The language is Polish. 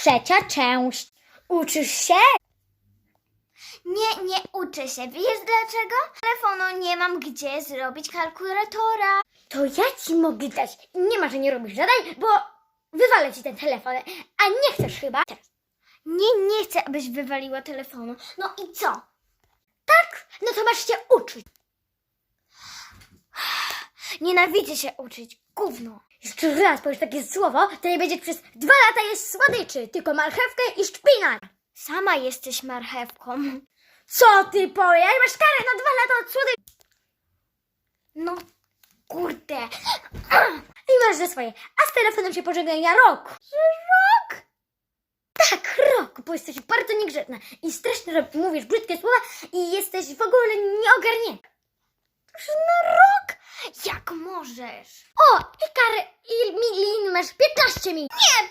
Trzecia część. Uczysz się? Nie, nie uczę się. Wiesz dlaczego? Telefonu nie mam gdzie zrobić kalkulatora. To ja ci mogę dać. Nie ma, że nie robisz zadań, bo wywalę ci ten telefon. A nie chcesz chyba? Nie, nie chcę, abyś wywaliła telefonu. No i co? Tak? No to masz się uczyć. Nienawidzę się uczyć. Gówno. Jeszcze raz powiesz takie słowo, to nie będzie przez dwa lata jeść słodyczy, tylko marchewkę i szpinak. Sama jesteś marchewką. Co ty powiesz? Masz karę na dwa lata od słodyczy. No, kurde. I masz za swoje. A z telefonem się pożegnaj na rok. Rok? Tak, rok, bo jesteś bardzo niegrzeczna i strasznie mówisz brzydkie słowa i jesteś w ogóle nieogarnięta. Jak możesz? O, i karę, i milin masz 15 minut. Nie,